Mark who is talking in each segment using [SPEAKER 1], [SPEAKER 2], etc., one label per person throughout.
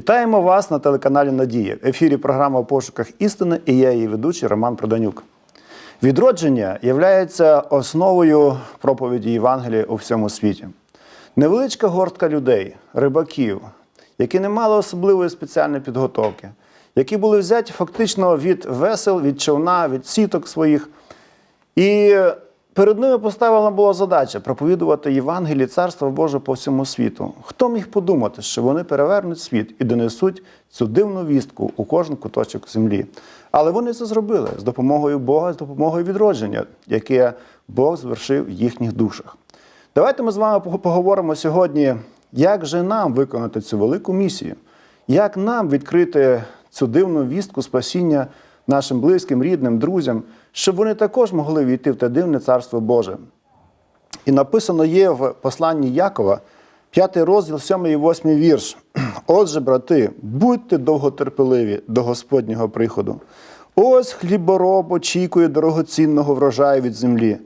[SPEAKER 1] Вітаємо вас на телеканалі Надія. В ефірі програма «У пошуках істини і я її ведучий Роман Проданюк. Відродження є основою проповіді Євангелія у всьому світі. Невеличка гортка людей, рибаків, які не мали особливої спеціальної підготовки, які були взяті фактично від весел, від човна, від сіток своїх. І перед ними поставлена була задача проповідувати Євангеліє Царства Боже по всьому світу. Хто міг подумати, що вони перевернуть світ і донесуть цю дивну вістку у кожен куточок землі? Але вони це зробили з допомогою Бога, з допомогою відродження, яке Бог звершив в їхніх душах. Давайте ми з вами поговоримо сьогодні, як же нам виконати цю велику місію, як нам відкрити цю дивну вістку спасіння нашим близьким, рідним, друзям, щоб вони також могли війти в те дивне царство Боже. І написано є в посланні Якова, 5 розділ, 7 і 8 вірш. Отже, брати, будьте довготерпеливі до Господнього приходу. Ось хлібороб очікує дорогоцінного врожаю від землі,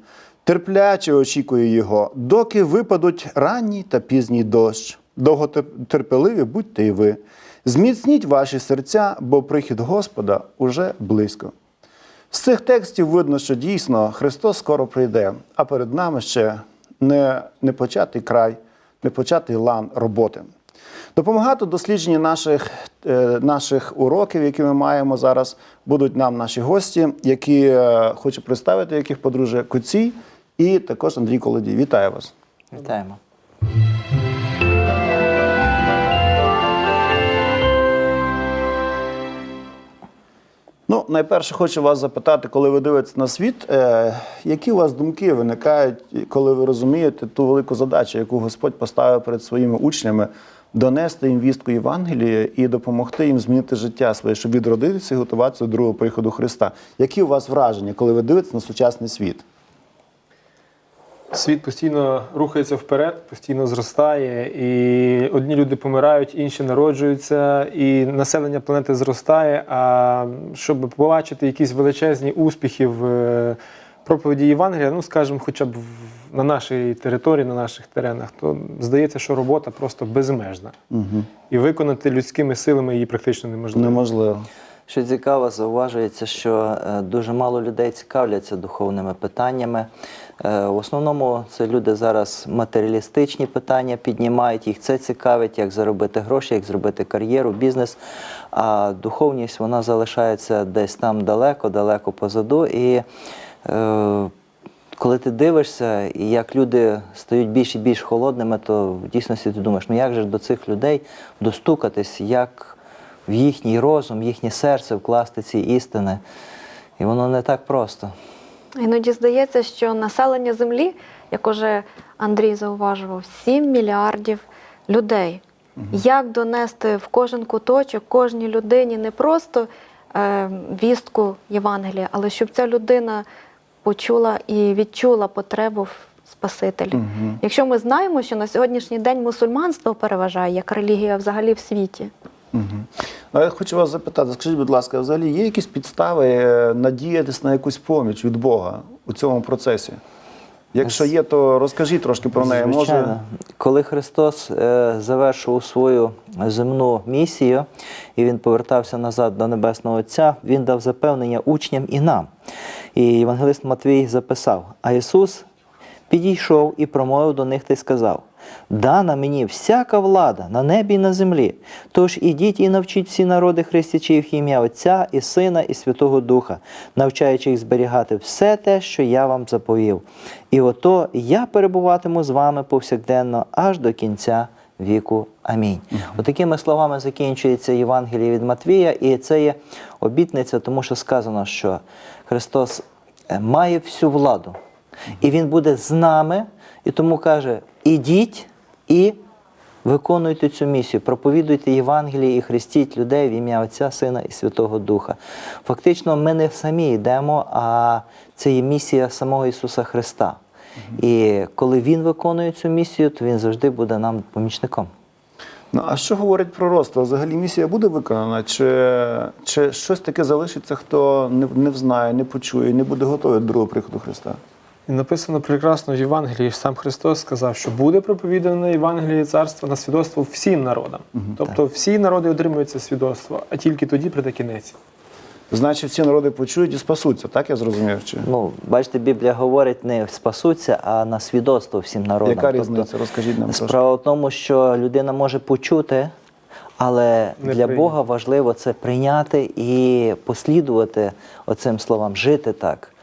[SPEAKER 1] терпляче очікує його, доки випадуть ранній та пізній дощ. Довготерпеливі будьте і ви. Зміцніть ваші серця, бо прихід Господа уже близько. З цих текстів видно, що дійсно Христос скоро прийде, а перед нами ще не, не початий край, не початий лан роботи. Допомагати дослідженні наших, е, наших уроків, які ми маємо зараз, будуть нам наші гості, які е, хочу представити, яких подружжя Куцій і також Андрій Колодій. Вітаю вас.
[SPEAKER 2] Вітаємо.
[SPEAKER 1] Ну, найперше хочу вас запитати, коли ви дивитесь на світ, е, які у вас думки виникають, коли ви розумієте ту велику задачу, яку Господь поставив перед своїми учнями, донести їм вістку Євангелія і допомогти їм змінити життя своє, щоб відродитися і готуватися до другого приходу Христа. Які у вас враження, коли ви дивитесь на сучасний світ?
[SPEAKER 3] Світ постійно рухається вперед, постійно зростає, і одні люди помирають, інші народжуються, і населення планети зростає. А щоб побачити якісь величезні успіхи в е, проповіді Євангелія, ну скажімо, хоча б в- на нашій території, на наших теренах, то здається, що робота просто безмежна.
[SPEAKER 1] Угу.
[SPEAKER 3] І виконати людськими силами її практично неможливо.
[SPEAKER 1] Неможливо.
[SPEAKER 2] Що цікаво, зауважується, що е, дуже мало людей цікавляться духовними питаннями. Е, В основному це люди зараз матеріалістичні питання піднімають, їх це цікавить, як заробити гроші, як зробити кар'єру, бізнес. А духовність вона залишається десь там далеко, далеко позаду. І е, коли ти дивишся, і як люди стають більш і більш холодними, то в дійсності ти думаєш, ну як же до цих людей достукатись, як в їхній розум, їхнє серце вкласти ці істини. І воно не так просто.
[SPEAKER 4] Іноді здається, що населення землі, як уже Андрій зауважував, 7 мільярдів людей. Як донести в кожен куточок, кожній людині не просто е, вістку Євангелія, але щоб ця людина почула і відчула потребу в Спасителі.
[SPEAKER 1] Мгм.
[SPEAKER 4] Якщо ми знаємо, що на сьогоднішній день мусульманство переважає як релігія взагалі в світі.
[SPEAKER 1] Угу. Я хочу вас запитати, скажіть, будь ласка, взагалі є якісь підстави е, надіятися на якусь поміч від Бога у цьому процесі? Якщо є, то розкажіть трошки про неї. Може,
[SPEAKER 2] Коли Христос е, завершив свою земну місію і він повертався назад до Небесного Отця, він дав запевнення учням і нам. І євангелист Матвій записав: А Ісус підійшов і промовив до них та й сказав: Дана мені всяка влада на небі і на землі. Тож ідіть і навчіть всі народи хрестячи їх ім'я Отця і Сина, і Святого Духа, навчаючи їх зберігати все те, що я вам заповів. І ото я перебуватиму з вами повсякденно аж до кінця віку. Амінь. Отакими словами закінчується Євангеліє від Матвія, і це є обітниця, тому що сказано, що Христос е, має всю владу, і Він буде з нами, і тому каже: ідіть і виконуйте цю місію, проповідуйте Євангеліє і хрестіть людей в ім'я Отця, Сина і Святого Духа. Фактично, ми не самі йдемо, а це є місія самого Ісуса Христа. І коли Він виконує цю місію, то Він завжди буде нам помічником.
[SPEAKER 1] ну а що говорить пророцтво? Взагалі місія буде виконана? Чи, чи щось таке залишиться, хто не, не взнає, не почує, не буде готовий до другого приходу Христа?
[SPEAKER 3] І написано прекрасно в Євангелії, сам Христос сказав, що буде проповідане Євангеліє царства на свідоцтво всім народам. тобто всі народи отримують це свідоцтво, а тільки тоді прийде кінець.
[SPEAKER 1] Значить, всі народи почують і спасуться, так я зрозумів? Чи?
[SPEAKER 2] Ну, бачите, Біблія говорить не спасуться, а на свідоцтво всім народам.
[SPEAKER 1] Яка
[SPEAKER 2] Тобто,
[SPEAKER 1] різниця? Розкажіть нам трошки.
[SPEAKER 2] Справа в тому, що людина може почути, але
[SPEAKER 3] Не
[SPEAKER 2] для
[SPEAKER 3] прийняти.
[SPEAKER 2] Бога важливо це прийняти і послідувати оцим словам, жити так.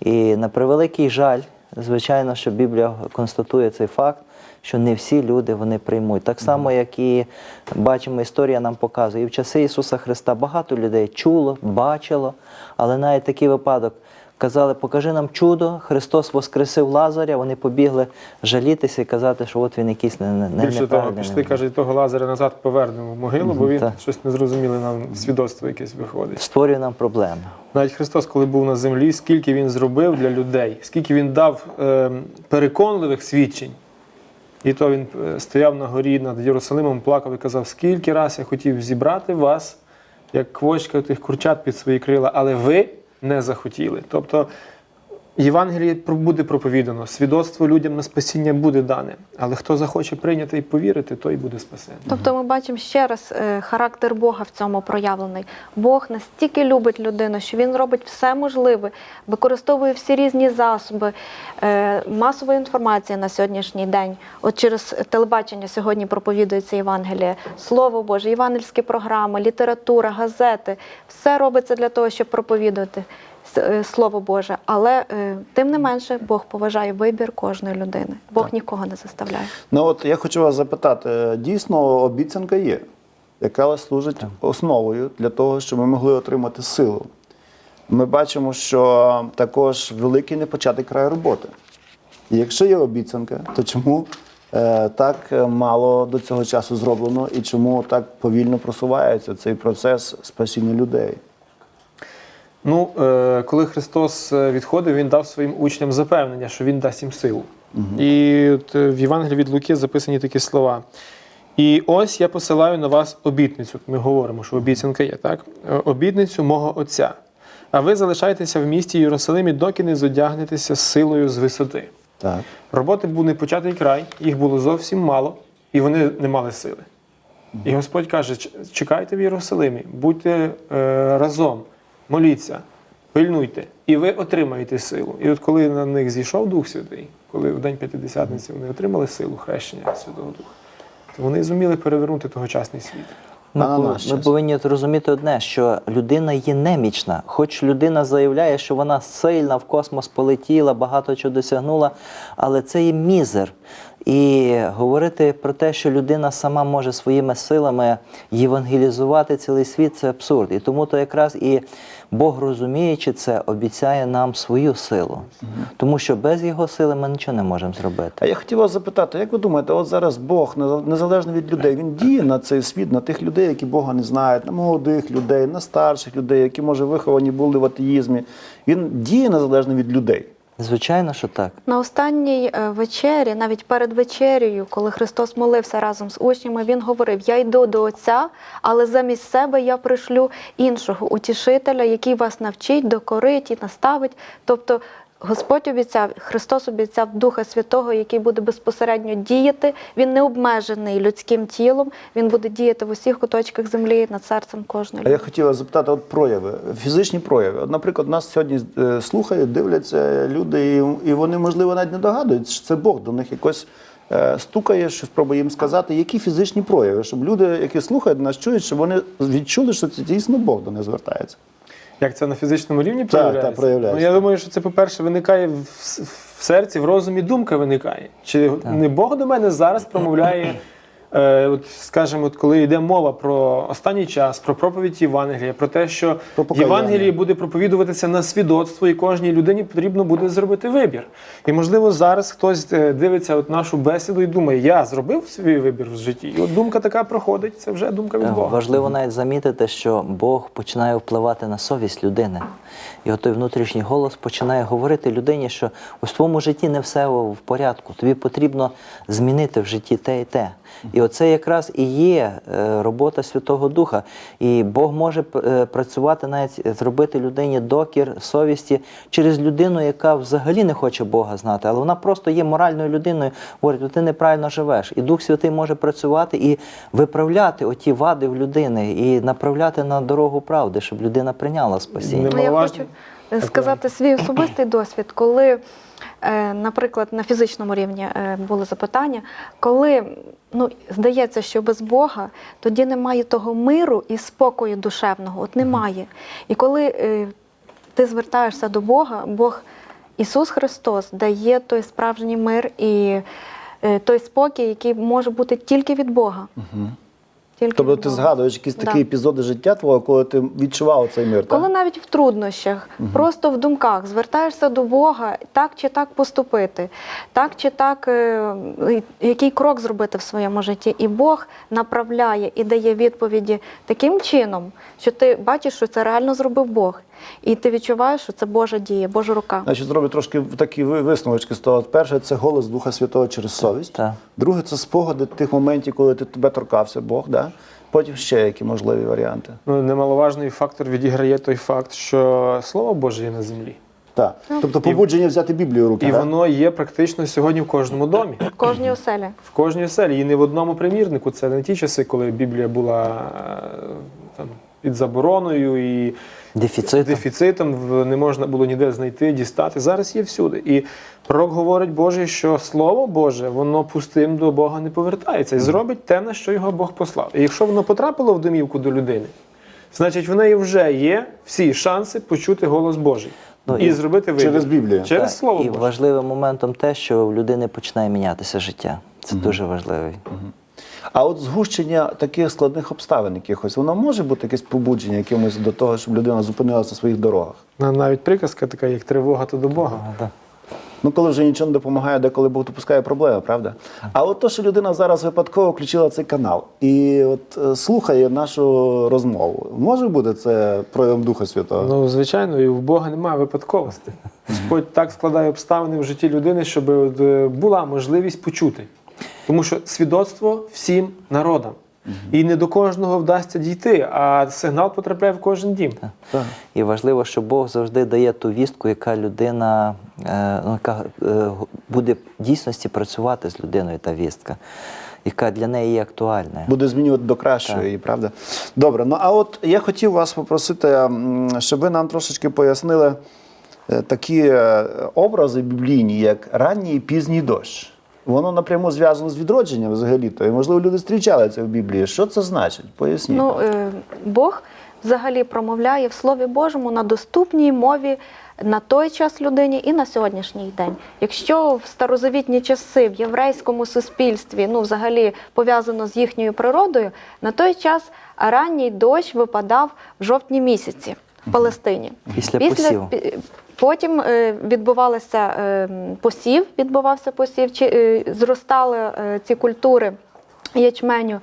[SPEAKER 2] І на превеликий жаль, звичайно, що Біблія констатує цей факт, що не всі люди вони приймуть. Так само, як і бачимо, історія нам показує. І в часи Ісуса Христа багато людей чуло, бачило, але навіть такий випадок. Казали, покажи нам чудо, Христос воскресив Лазаря, вони побігли жалітися і казати, що от він якийсь не, не, не
[SPEAKER 3] Більше того, пішли, каже, того Лазаря назад повернемо в могилу, бо він
[SPEAKER 2] так.
[SPEAKER 3] щось незрозуміле нам свідоцтво якесь виходить.
[SPEAKER 2] Створює нам проблеми.
[SPEAKER 3] Навіть Христос, коли був на землі, скільки він зробив для людей, скільки він дав е, переконливих свідчень. І то він е, стояв на горі над Єрусалимом, плакав і казав, скільки раз я хотів зібрати вас, як квочка тих курчат під свої крила, але ви не захотіли. Тобто Євангеліє буде проповідано, свідоцтво людям на спасіння буде дане. Але хто захоче прийняти і повірити, той буде спасений.
[SPEAKER 4] Тобто ми бачимо ще раз е, характер Бога в цьому проявлений. Бог настільки любить людину, що він робить все можливе, використовує всі різні засоби е, масової інформації на сьогоднішній день. От через телебачення сьогодні проповідується Євангеліє, Слово Боже, євангельські програми, література, газети. Все робиться для того, щоб проповідувати. Е, Слово Боже, але е, тим не менше Бог поважає вибір кожної людини. Бог нікого не заставляє.
[SPEAKER 1] Ну от я хочу вас запитати: е, дійсно обіцянка є, яка служить основою для того, щоб ми могли отримати силу. Ми бачимо, що також великий непочатий край роботи. І якщо є обіцянка, то чому е, так мало до цього часу зроблено і чому так повільно просувається цей процес спасіння людей?
[SPEAKER 3] Ну, е, коли Христос е, відходив, він дав своїм учням запевнення, що Він дасть їм силу. І от е, в Євангелії від Луки записані такі слова. І ось я посилаю на вас обітницю. Ми говоримо, що обіцянка є, так? Обітницю мого Отця. А ви залишайтеся в місті Єрусалимі, доки не зодягнетеся силою з висоти.
[SPEAKER 1] Так.
[SPEAKER 3] Роботи був непочатий край, їх було зовсім мало, і вони не мали сили. І Господь каже: чекайте в Єрусалимі, будьте е, разом, моліться, пильнуйте, і ви отримаєте силу. І от коли на них зійшов Дух Святий, коли в день П'ятидесятниці вони отримали силу хрещення Святого Духа, то вони зуміли перевернути тогочасний світ.
[SPEAKER 2] Ми,
[SPEAKER 1] А на наш
[SPEAKER 2] ми повинні зрозуміти одне, що людина є немічна. Хоч людина заявляє, що вона сильна в космос полетіла, багато чого досягнула, але це є мізер. І говорити про те, що людина сама може своїми силами євангелізувати цілий світ, це абсурд. І тому то якраз і Бог, розуміючи це, обіцяє нам свою силу. Тому що без його сили ми нічого не можемо зробити.
[SPEAKER 1] А я хотів вас запитати, як ви думаєте, от зараз Бог, незал- незалежно від людей, він діє на цей світ, на тих людей, які Бога не знають, на молодих людей, на старших людей, які, може, виховані були в атеїзмі. Він діє незалежно від людей.
[SPEAKER 2] Звичайно, що так.
[SPEAKER 4] На останній е, вечері, навіть перед вечерею, коли Христос молився разом з учнями, він говорив: Я йду до Отця, але замість себе я пришлю іншого утішителя, який вас навчить, докорить і наставить. Тобто Господь обіцяв, Христос обіцяв Духа Святого, який буде безпосередньо діяти. Він не обмежений людським тілом, він буде діяти в усіх куточках землі над серцем кожної
[SPEAKER 1] А я
[SPEAKER 4] людини.
[SPEAKER 1] хотів запитати, от прояви, фізичні прояви. От, наприклад, нас сьогодні е, слухають, дивляться люди, і, вони, можливо, навіть не догадуються, що це Бог до них якось е, стукає, щось пробує їм сказати. Які фізичні прояви, щоб люди, які слухають нас, чують, щоб вони відчули, що це дійсно Бог до них звертається.
[SPEAKER 3] Як це на фізичному рівні
[SPEAKER 1] Так,
[SPEAKER 3] проявляється?
[SPEAKER 1] так, проявляється.
[SPEAKER 3] Ну, я думаю, що це, по-перше, виникає в, в серці, в розумі думка виникає. Чи не Бог до мене зараз промовляє, от, скажімо, от, коли йде мова про останній час, про проповідь Євангелія, про те, що
[SPEAKER 1] Про.
[SPEAKER 3] Євангеліє буде проповідуватися на свідоцтво, і кожній людині потрібно буде зробити вибір. І, можливо, зараз хтось е, дивиться от нашу бесіду і думає, я зробив свій вибір в житті. І от думка така проходить, це вже думка від Бога.
[SPEAKER 2] Важливо навіть замітити, що Бог починає впливати на совість людини. І от той внутрішній голос починає говорити людині, що в твоєму житті не все в порядку. Тобі потрібно змінити в житті те і те. І оце якраз і є е, робота Святого Духа. І Бог може е, працювати навіть е, зробити людині докір совісті через людину, яка взагалі не хоче Бога знати, але вона просто є моральною людиною. Говорить, «Ну, ти неправильно живеш. І Дух Святий може працювати і виправляти оті вади в людини, і направляти на дорогу правди, щоб людина прийняла спасіння.
[SPEAKER 4] Ну, я хочу сказати свій особистий досвід, коли, наприклад, на фізичному рівні були запитання, коли ну, здається, що без Бога тоді немає того миру і спокою душевного, от немає. І коли е, ти звертаєшся до Бога, Бог Ісус Христос дає той справжній мир і е, той спокій, який може бути тільки від Бога. Тільки
[SPEAKER 1] Тобто ти згадуєш якісь
[SPEAKER 4] Да.
[SPEAKER 1] такі епізоди життя твого, коли ти відчував цей мир,
[SPEAKER 4] Коли
[SPEAKER 1] так?
[SPEAKER 4] навіть в труднощах, просто в думках звертаєшся до Бога, так чи так поступити, так чи так, е, який крок зробити в своєму житті. І Бог направляє і дає відповіді таким чином, що ти бачиш, що це реально зробив Бог. І ти відчуваєш, що це Божа дія, Божа рука.
[SPEAKER 1] Значить, зроблю трошки такі ви- висновочки з того. Перше, це голос Духа Святого через совість.
[SPEAKER 2] Так.
[SPEAKER 1] Друге, це спогади тих моментів, коли ти тебе торкався Бог. Да? Потім ще які можливі варіанти.
[SPEAKER 3] Ну, немаловажний фактор відіграє той факт, що Слово Боже є на землі.
[SPEAKER 1] Так. Тобто побудження взяти Біблію в руки.
[SPEAKER 3] І
[SPEAKER 1] да?
[SPEAKER 3] воно є практично сьогодні в кожному домі.
[SPEAKER 4] В кожній оселі.
[SPEAKER 3] В кожній оселі. І не в одному примірнику. Це не ті часи, коли Біблія була е, там, під забороною і
[SPEAKER 2] Дефіцитом.
[SPEAKER 3] дефіцитом не можна було ніде знайти, дістати. Зараз є всюди. І пророк говорить Божий, що Слово Боже, воно пустим до Бога не повертається і зробить те, на що його Бог послав. І якщо воно потрапило в домівку до людини, значить в неї вже є всі шанси почути голос Божий
[SPEAKER 2] Ну,
[SPEAKER 3] і,
[SPEAKER 2] і
[SPEAKER 3] зробити вибір.
[SPEAKER 1] через Біблію.
[SPEAKER 3] Через
[SPEAKER 2] Так,
[SPEAKER 3] Слово
[SPEAKER 2] і
[SPEAKER 3] Боже.
[SPEAKER 2] важливим моментом те, що в людини починає мінятися життя. Це дуже важливий.
[SPEAKER 1] А от згущення таких складних обставин якихось, воно може бути якесь побудження якимось до того, щоб людина зупинилася на своїх дорогах.
[SPEAKER 3] Навіть приказка така, як тривога, то до Бога.
[SPEAKER 2] Да.
[SPEAKER 1] Ну, коли вже нічого не допомагає, деколи Бог допускає проблеми, правда? А от то, що людина зараз випадково включила цей канал і от е, слухає нашу розмову, може бути це проявом Духа Святого?
[SPEAKER 3] Ну, звичайно, і в Бога немає випадковості. Господь так складає обставини в житті людини, щоб е, була можливість почути. Тому що свідоцтво всім народам. І не до кожного вдасться дійти, а сигнал потрапляє в кожен дім.
[SPEAKER 1] Так.
[SPEAKER 2] І важливо, що Бог завжди дає ту вістку, яка людина, е, ну, яка е, буде в дійсності працювати з людиною, та вістка, яка для неї є актуальна.
[SPEAKER 1] Буде змінювати до кращої, правда? Добре, ну а от я хотів вас попросити, щоб ви нам трошечки пояснили е, такі образи біблійні, як ранній і пізній дощ. Воно напряму зв'язано з відродженням взагалі-то. І, можливо, люди зустрічали це в Біблії. Що це значить? Поясніть.
[SPEAKER 4] Ну, е, Бог взагалі промовляє в Слові Божому на доступній мові на той час людині і на сьогоднішній день. Якщо в старозавітні часи в єврейському суспільстві, ну взагалі пов'язано з їхньою природою, на той час ранній дощ випадав в жовтні місяці в Палестині.
[SPEAKER 2] Після посіву.
[SPEAKER 4] пі- Потім е, відбувалося е, посів, відбувався посів, чи е, зростали ці культури ячменю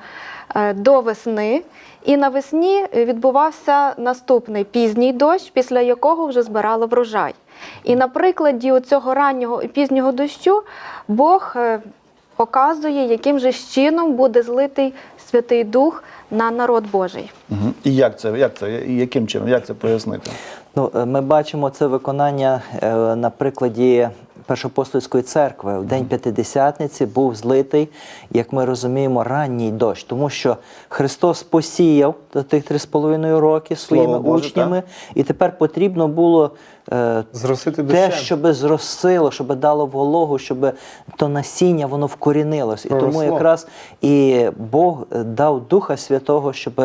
[SPEAKER 4] до весни. І навесні відбувався наступний пізній дощ, після якого вже збирали врожай. І на прикладі цього раннього і пізнього дощу Бог показує, яким же чином буде злитий Святий Дух на народ Божий.
[SPEAKER 1] Угу. І як це, як це, і яким чином, як це пояснити?
[SPEAKER 2] Ну, е, ми бачимо це виконання е, на прикладі Першопостольської церкви. В день П'ятидесятниці був злитий, як ми розуміємо, ранній дощ, тому що Христос посіяв за тих три з половиною роки своїми
[SPEAKER 1] Слово Боже,
[SPEAKER 2] учнями, і тепер потрібно було е,
[SPEAKER 3] Зростити
[SPEAKER 2] те,
[SPEAKER 3] дощем.
[SPEAKER 2] щоб зросило, щоб дало вологу, щоб то насіння воно вкорінилось. І тому якраз і Бог дав Духа Святого, щоб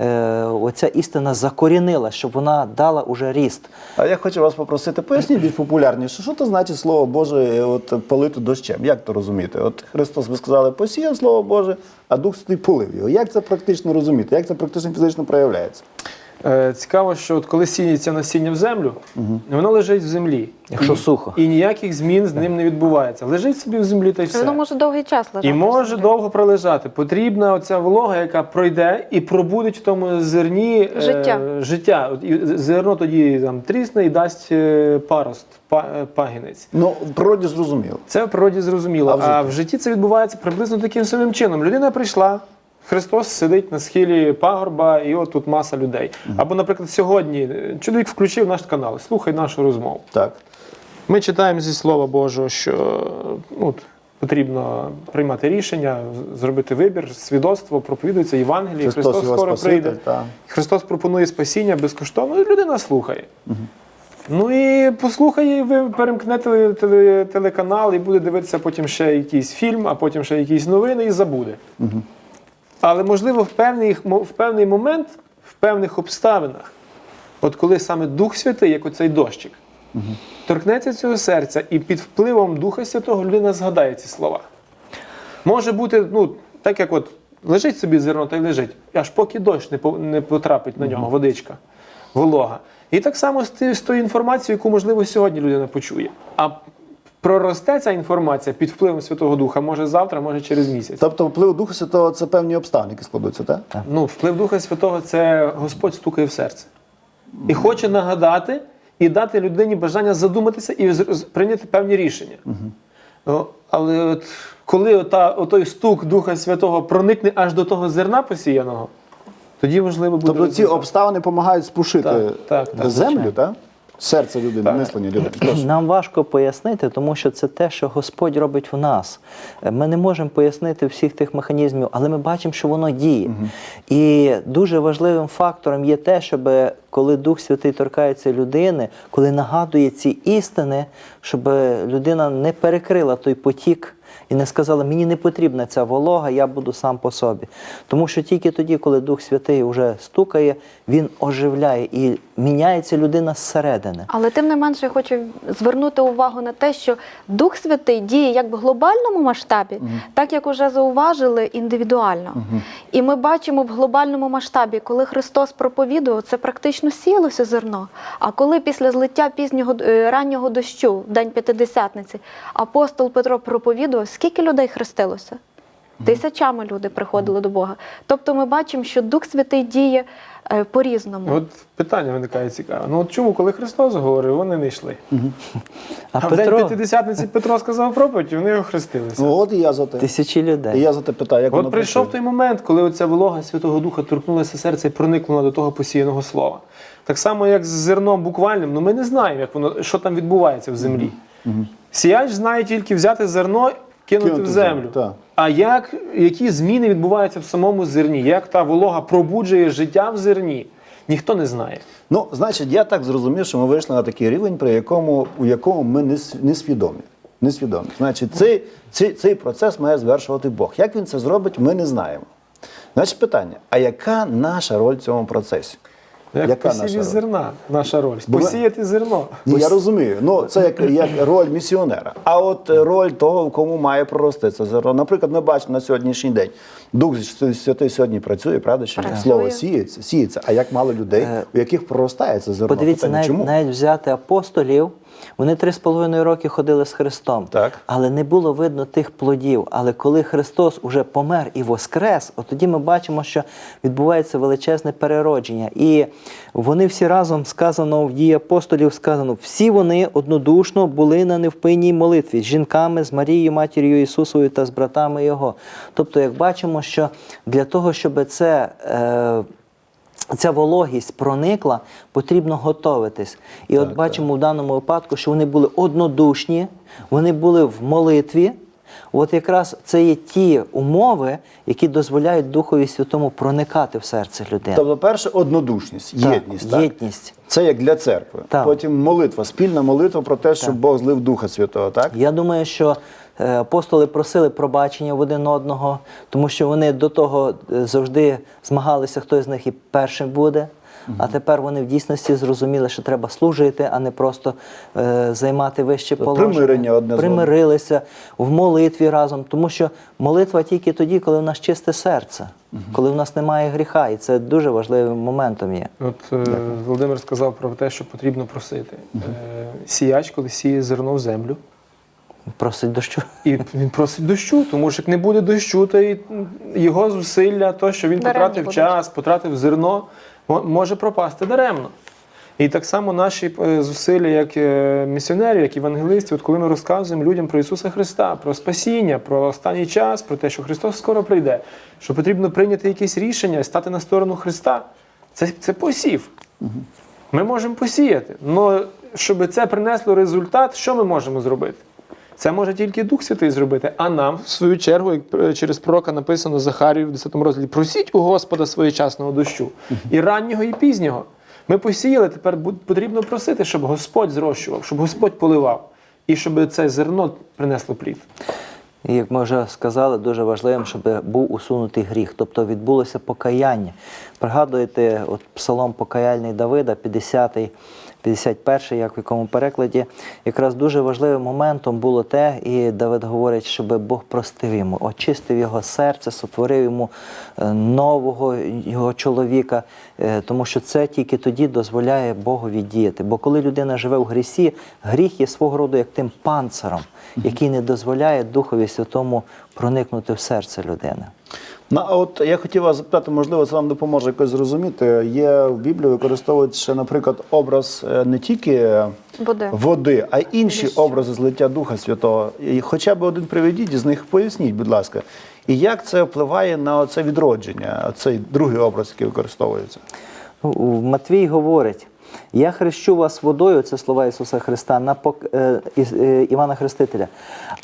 [SPEAKER 2] е, оця істина закорінила, щоб вона дала уже ріст.
[SPEAKER 1] А я хочу вас попросити, поясніть більш популярніше, що то значить Слово Боже е, от, полити дощем? Як то розуміти? От Христос, ви сказали, посіяв Слово Боже, а Дух Святий полив його. Як це практично розуміти? Як це практично фізично проявляється?
[SPEAKER 3] Е, Цікаво, що от коли сіється насіння в землю, воно лежить в землі.
[SPEAKER 2] Якщо
[SPEAKER 3] і,
[SPEAKER 2] сухо.
[SPEAKER 3] І ніяких змін з ним не відбувається. Лежить собі в землі та й все.
[SPEAKER 4] Воно може довгий час лежати.
[SPEAKER 3] І може
[SPEAKER 4] землі.
[SPEAKER 3] довго пролежати. Потрібна оця волога, яка пройде і пробудить в тому зерні е,
[SPEAKER 4] Життя.
[SPEAKER 3] життя. От і зерно тоді там трісне і дасть е, парост, па, е, пагінець.
[SPEAKER 1] Ну, в природі зрозуміло.
[SPEAKER 3] Це в природі зрозуміло.
[SPEAKER 1] А
[SPEAKER 3] А
[SPEAKER 1] в житті?
[SPEAKER 3] житті? в житті це відбувається приблизно таким самим чином. Людина прийшла. Христос сидить на схилі пагорба, і от тут маса людей. Або, наприклад, сьогодні е, чоловік включив наш канал, слухай нашу розмову.
[SPEAKER 1] Так.
[SPEAKER 3] Ми читаємо зі Слова Божого, що ну, потрібно приймати рішення, зробити вибір, свідоцтво, проповідується Євангеліє,
[SPEAKER 1] Христос,
[SPEAKER 3] Христос, скоро
[SPEAKER 1] Спаситель,
[SPEAKER 3] прийде.
[SPEAKER 1] та.
[SPEAKER 3] Христос пропонує спасіння безкоштовно, і людина слухає. Ну і послухає, ви перемкнете теле- теле- телеканал і буде дивитися потім ще якийсь фільм, а потім ще якісь новини і забуде. Але можливо в певний, в певний момент, в певних обставинах, от коли саме Дух Святий, як оцей дощик, торкнеться цього серця, і під впливом Духа Святого людина згадає ці слова. Може бути, ну, так як от лежить собі зерно та й лежить, аж поки дощ не, не потрапить на нього, водичка, волога. І так само з тою інформацією, яку, можливо, сьогодні людина почує. А проросте ця інформація під впливом Святого Духа, може завтра, може через місяць.
[SPEAKER 1] Тобто вплив Духа Святого це певні обставини, які складуться, так?
[SPEAKER 3] Ну, вплив Духа Святого це Господь стукає в серце. І хоче нагадати і дати людині бажання задуматися і прийняти певні рішення. Ну, але от коли ота, отой стук Духа Святого проникне аж до того зерна посіяного, тоді можливо буде.
[SPEAKER 1] Тобто ці обставини допомагають спушити
[SPEAKER 3] Так, так, так,
[SPEAKER 1] землю, так? Серце людини, мислення людини.
[SPEAKER 2] Нам важко пояснити, тому що це те, що Господь робить в нас. Ми не можемо пояснити всіх тих механізмів, але ми бачимо, що воно діє. І дуже важливим фактором є те, щоб коли Дух Святий торкається людини, коли нагадує ці істини, щоб людина не перекрила той потік. І не сказала, мені не потрібна ця волога, я буду сам по собі. Тому що тільки тоді, коли Дух Святий вже стукає, він оживляє і міняється людина зсередини.
[SPEAKER 4] Але тим не менше я хочу звернути увагу на те, що Дух Святий діє як в глобальному масштабі, так як уже зауважили індивідуально. І ми бачимо в глобальному масштабі, коли Христос проповідував, це практично сіялося зерно. А коли після злиття пізнього е, раннього дощу, в день П'ятидесятниці, апостол Петро проповідував, скільки людей хрестилося? Тисячами люди приходили до Бога. Тобто ми бачимо, що Дух Святий діє по-різному.
[SPEAKER 3] От питання виникає цікаве. Ну от чому, коли Христос говорив, вони не йшли.
[SPEAKER 2] А,
[SPEAKER 3] А, в день
[SPEAKER 2] Петро
[SPEAKER 3] П'ятидесятниці Петро сказав проповідь, і вони його хрестилися.
[SPEAKER 1] Ну от і я за те.
[SPEAKER 2] тисячі
[SPEAKER 1] І
[SPEAKER 2] людей.
[SPEAKER 1] я за те питаю, як воно
[SPEAKER 3] От прийшов
[SPEAKER 1] працює.
[SPEAKER 3] той момент, коли оця волога Святого Духа торкнулася серця і проникнула до того посіяного слова. Так само, як з зерном буквальним, ну ми не знаємо, як воно, що там відбувається в землі. Сіяч знає тільки взяти зерно, кинути,
[SPEAKER 1] Кинути
[SPEAKER 3] в землю.
[SPEAKER 1] так.
[SPEAKER 3] А як, які зміни відбуваються в самому зерні, як та волога пробуджує життя в зерні, ніхто не знає.
[SPEAKER 1] Ну, значить, я так зрозумів, що ми вийшли на такий рівень, при якому, у якому ми не, не свідомі. Не свідомі. Значить, цей, цей, цей процес має звершувати Бог. Як він це зробить, ми не знаємо. Значить, питання: а яка наша роль в цьому процесі?
[SPEAKER 3] Як
[SPEAKER 1] Яка
[SPEAKER 3] посіві
[SPEAKER 1] наша роль?
[SPEAKER 3] зерна, наша роль.
[SPEAKER 1] Бо ми-
[SPEAKER 3] Посіяти зерно.
[SPEAKER 1] Ні, я розумію. Ну, це як, як роль місіонера. А от е, роль того, кому має прорости це зерно. Наприклад, ми бачимо на сьогоднішній день. Дух Святий сьогодні працює, правда? Чи ні?
[SPEAKER 4] Працює.
[SPEAKER 1] слово сіється, сіється. А як мало людей,
[SPEAKER 2] Е,
[SPEAKER 1] у яких проростає це зерно?
[SPEAKER 2] Подивіться,
[SPEAKER 1] Питання,
[SPEAKER 2] навіть,
[SPEAKER 1] чому?
[SPEAKER 2] навіть взяти апостолів, вони три з половиною роки ходили з Христом,
[SPEAKER 1] Так.
[SPEAKER 2] але не було видно тих плодів. Але коли Христос уже помер і воскрес, от тоді ми бачимо, що відбувається величезне переродження. І вони всі разом сказано в дії апостолів, сказано, всі вони однодушно були на невпинній молитві з жінками, з Марією, матір'ю Ісусовою та з братами Його. Тобто, як бачимо, що для того, щоб це. Е, ця вологість проникла, потрібно готуватись. І от бачимо в даному випадку, що вони були однодушні, вони були в молитві. От якраз це є ті умови, які дозволяють Духові Святому проникати в серце людини.
[SPEAKER 1] Тобто, перше, однодушність,
[SPEAKER 2] Так,
[SPEAKER 1] єдність. Так? Це як для церкви.
[SPEAKER 2] Так.
[SPEAKER 1] Потім молитва, спільна молитва про те, щоб Бог злив Духа Святого, так?
[SPEAKER 2] Я думаю, що апостоли просили пробачення в один одного, тому що вони до того е, завжди змагалися, хто з них і першим буде. А тепер вони в дійсності зрозуміли, що треба служити, а не просто е, займати вище положення.
[SPEAKER 1] примирення одне.
[SPEAKER 2] Примирилися в молитві разом, тому що молитва тільки тоді, коли в нас чисте серце, коли в нас немає гріха, і це дуже важливим моментом є.
[SPEAKER 3] От е, Володимир сказав про те, що потрібно просити. Е, сіяч, коли сіє зерно в землю,
[SPEAKER 2] Просить дощу.
[SPEAKER 3] і він просить дощу, тому що як не буде дощу, то і його зусилля, то, що він
[SPEAKER 4] Даремні
[SPEAKER 3] потратив
[SPEAKER 4] будуть.
[SPEAKER 3] час, потратив зерно, мо- може пропасти даремно. І так само наші е, зусилля, як е, місіонерів, як євангелистів, от коли ми розказуємо людям про Ісуса Христа, про спасіння, про останній час, про те, що Христос скоро прийде, що потрібно прийняти якесь рішення, стати на сторону Христа, це, це посів. Ми можемо посіяти. але щоб це принесло результат, що ми можемо зробити? Це може тільки Дух Святий зробити. А нам, в свою чергу, як е, через пророка написано Захарію в 10 розділі, просіть у Господа своєчасного дощу, і раннього, і пізнього. Ми посіяли, тепер потрібно просити, щоб Господь зрощував, щоб Господь поливав, і щоб це зерно принесло плід.
[SPEAKER 2] І як ми вже сказали, дуже важливим, щоб був усунутий гріх, тобто відбулося покаяння. Пригадуєте, от псалом покаяльний Давида, 50-й, 51-й, як в якому перекладі, якраз дуже важливим моментом було те, і Давид говорить, щоб Бог простив йому, очистив його серце, сотворив йому е, нового його чоловіка, е, тому що це тільки тоді дозволяє Богу діяти. Бо коли людина живе в грісі, гріх є свого роду як тим панциром, який не дозволяє Духові Святому проникнути в серце людини.
[SPEAKER 1] Ну, а от я хотів вас запитати, можливо, це вам допоможе якось зрозуміти. Є в Біблії використовують ще, наприклад, образ е, не тільки
[SPEAKER 4] Води.
[SPEAKER 1] води, а й інші образи злиття Духа Святого. І хоча б один приведіть, з них поясніть, будь ласка. І як це впливає на це відродження, цей другий образ, який використовується?
[SPEAKER 2] Ну, Матвій говорить: я хрещу вас водою, це слова Ісуса Христа, на пок... е, е, Івана Хрестителя.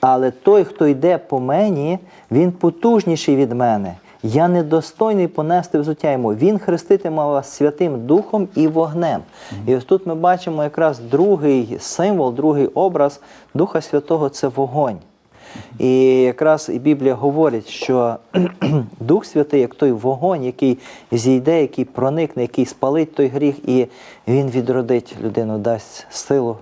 [SPEAKER 2] Але той, хто йде по мені, він потужніший від мене. Я недостойний понести взуття йому. Він хреститиме вас Святим Духом і вогнем. І ось тут ми бачимо якраз другий символ, другий образ Духа Святого це вогонь. І якраз і Біблія говорить, що Дух Святий, як той вогонь, який зійде, який проникне, який спалить той гріх, і він відродить людину, дасть силу.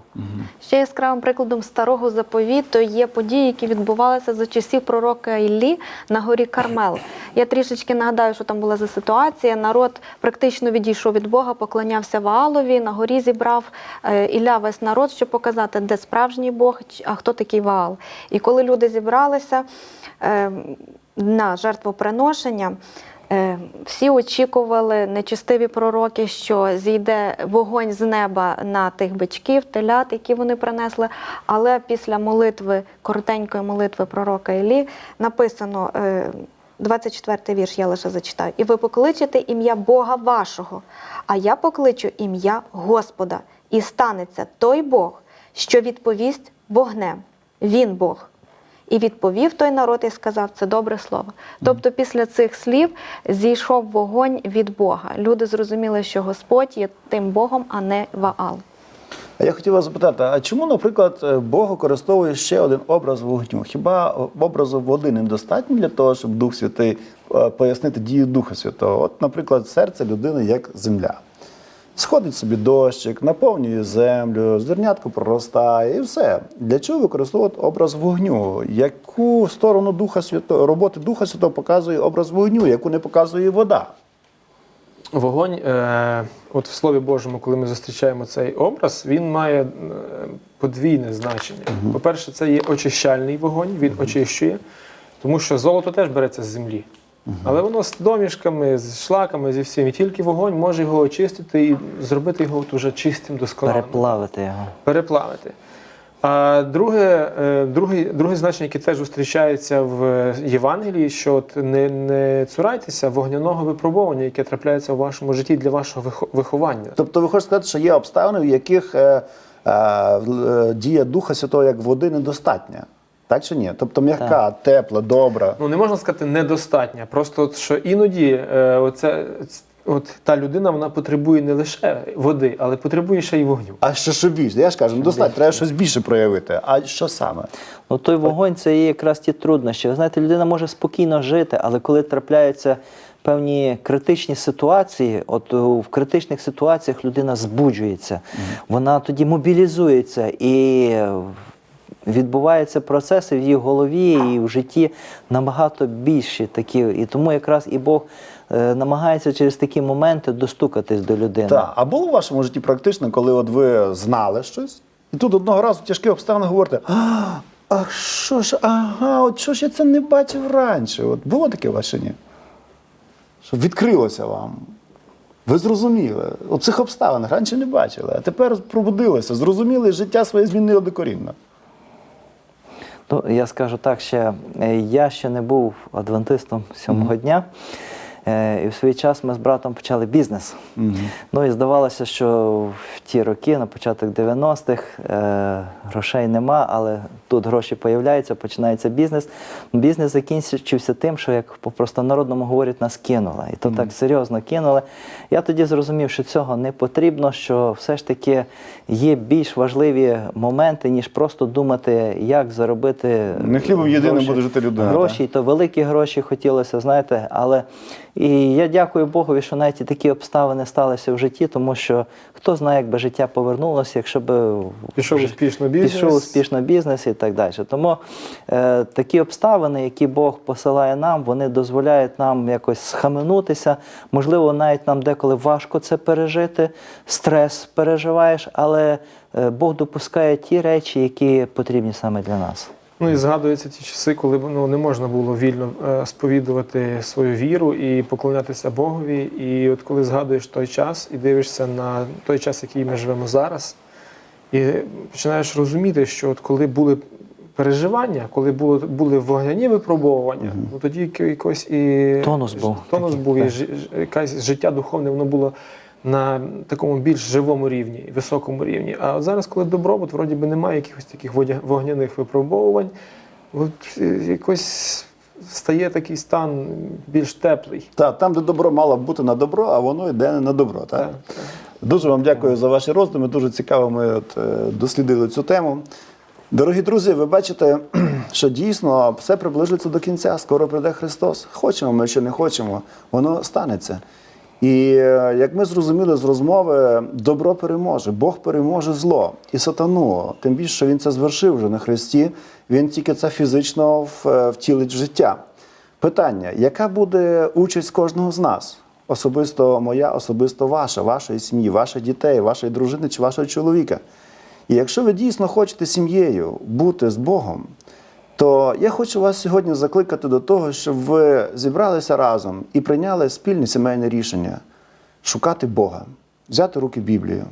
[SPEAKER 4] Ще яскравим прикладом старого заповіту є події, які відбувалися за часів пророка Іллі на горі Кармел. Я трішечки нагадаю, що там була за ситуація. Народ практично відійшов від Бога, поклонявся Ваалові. На горі зібрав е, Ілля весь народ, щоб показати, де справжній Бог, а хто такий Ваал. І коли люди зібралися е, на жертвоприношення. Е, Всі очікували нечистиві пророки, що зійде вогонь з неба на тих бичків, телят, які вони принесли. Але після молитви, коротенької молитви пророка Іллі, написано. е, 24 вірш я лише зачитаю. І ви покличете ім'я Бога вашого, а я покличу ім'я Господа, і станеться той Бог, що відповість вогнем. Він Бог. І відповів той народ і сказав, це добре слово. Тобто, після цих слів зійшов вогонь від Бога. Люди зрозуміли, що Господь є тим Богом, а не Ваал.
[SPEAKER 1] А я хотів вас запитати, а чому, наприклад, е, Бог використовує ще один образ вогню? Хіба образу води недостатньо для того, щоб Дух Святий е, пояснити дію Духа Святого? От, наприклад, серце людини як земля. Сходить собі дощик, наповнює землю, зернятко проростає і все. Для чого використовувати образ вогню? Яку сторону Духа Святого, роботи Духа Святого показує образ вогню, яку не показує вода?
[SPEAKER 3] Вогонь, е, от в Слові Божому, коли ми зустрічаємо цей образ, він має е, подвійне значення. По-перше, це є очищальний вогонь, він очищує, тому що золото теж береться з землі. Але воно з домішками, з шлаками, зі всім. І тільки вогонь може його очистити і зробити його от уже чистим, досконалим.
[SPEAKER 2] Переплавити його.
[SPEAKER 3] переплавити. А друге, е, друге, друге значення, яке теж зустрічається в Євангелії, що от не, не цурайтеся вогняного випробування, яке трапляється у вашому житті для вашого вихо- виховання.
[SPEAKER 1] Тобто ви хочете сказати, що є обставини, в яких е, е, е, дія Духа Святого як води недостатня. Так чи ні? Тобто м'яка, тепла, добра.
[SPEAKER 3] Ну не можна сказати недостатня, просто от, що іноді е, оце, от та людина вона потребує не лише води, але потребує ще й вогню.
[SPEAKER 1] А що, що більше? Я ж кажу, недостатньо, треба щось більше проявити. А що саме?
[SPEAKER 2] Ну, той вогонь це є якраз ті труднощі. Ви знаєте, людина може спокійно жити, але коли трапляються певні критичні ситуації. От в критичних ситуаціях людина збуджується, вона тоді мобілізується і е, відбуваються процеси в її голові і в житті набагато більші такі. І тому якраз і Бог е, намагається через такі моменти достукатись до людини.
[SPEAKER 1] Так. А було в вашому житті практично, коли от ви знали щось, і тут одного разу тяжкі обставини говорите, а, що ж, ага, от що ж я це не бачив раніше? От було таке чи ні? Що відкрилося вам. Ви зрозуміли. У цих обставинах раніше не бачили, а тепер пробудилися, зрозуміли, життя своє змінило докорінно.
[SPEAKER 2] Ну, я скажу так, ще е, я ще не був адвентистом сьомого дня. Е, І в свій час ми з братом почали бізнес. Ну і здавалося, що в ті роки, на початок 90-х, е, грошей нема, але тут гроші появляються, починається бізнес. Бізнес закінчився тим, що, як по простонародному говорять, нас кинули. І то так серйозно кинули. Я тоді зрозумів, що цього не потрібно, що все ж таки є більш важливі моменти, ніж просто думати, як заробити.
[SPEAKER 1] Не хлібом єдиним
[SPEAKER 2] гроші.
[SPEAKER 1] буде жити людина,
[SPEAKER 2] Гроші, і то великі гроші хотілося, знаєте, але і я дякую Богові, що навіть такі обставини сталися в житті, тому що хто знає, як би життя повернулося, якщо б
[SPEAKER 3] Пішов успішно бізнес.
[SPEAKER 2] пішов успішно бізнес і так далі. Тому е, такі обставини, які Бог посилає нам, вони дозволяють нам якось схаменутися. Можливо, навіть нам деколи важко це пережити, стрес переживаєш, але е, Бог допускає ті речі, які потрібні саме для нас.
[SPEAKER 3] Ну і згадуються ті часи, коли ну, не можна було вільно е, сповідувати свою віру і поклонятися Богові. І от коли згадуєш той час і дивишся на той час, який ми живемо зараз, і починаєш розуміти, що от коли були переживання, коли було, були вогняні випробовування, ну тоді якось і
[SPEAKER 2] Тонус був
[SPEAKER 3] Тонус
[SPEAKER 2] такий,
[SPEAKER 3] був і ж- якесь життя духовне, воно було на такому більш живому рівні, високому рівні. А от зараз, коли добробут, вроді би немає якихось таких вогняних випробовувань, от е, якось стає такий стан більш теплий.
[SPEAKER 1] Так, там, де добро мало б бути на добро, а воно йде не на добро. Так?
[SPEAKER 3] Так, так.
[SPEAKER 1] Дуже вам дякую за ваші роздуми. Дуже цікаво, ми от, е, дослідили цю тему. Дорогі друзі, ви бачите, що дійсно все приближується до кінця. Скоро прийде Христос. Хочемо ми чи не хочемо, воно станеться. І е, як ми зрозуміли з розмови, добро переможе, Бог переможе зло і сатану. Тим більше, що він це звершив вже на Христі, він тільки це фізично е, втілить в життя. Питання: яка буде участь кожного з нас? Особисто моя, особисто ваша, вашої сім'ї, ваших дітей, вашої дружини чи вашого чоловіка. І якщо ви дійсно хочете сім'єю бути з Богом, то я хочу вас сьогодні закликати до того, щоб ви зібралися разом і прийняли спільне сімейне рішення шукати Бога, взяти руки Біблію,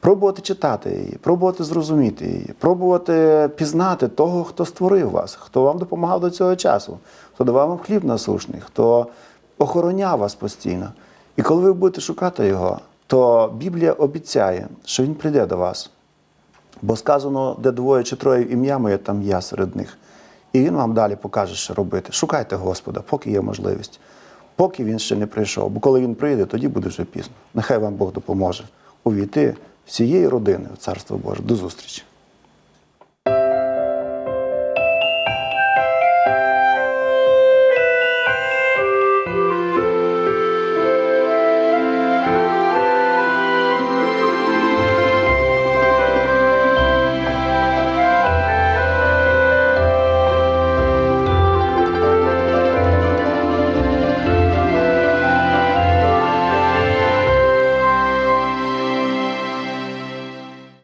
[SPEAKER 1] пробувати читати її, пробувати зрозуміти її, пробувати пізнати того, хто створив вас, хто вам допомагав до цього часу, хто давав вам хліб насушний, хто охороняв вас постійно. І коли ви будете шукати його, то Біблія обіцяє, що він прийде до вас. Бо сказано, де двоє чи троє ім'я моє, там я серед них. І він вам далі покаже, що робити. Шукайте Господа, поки є можливість, поки він ще не прийшов. Бо коли він прийде, тоді буде вже пізно. Нехай вам Бог допоможе увійти всією родиною в Царство Боже. До зустрічі!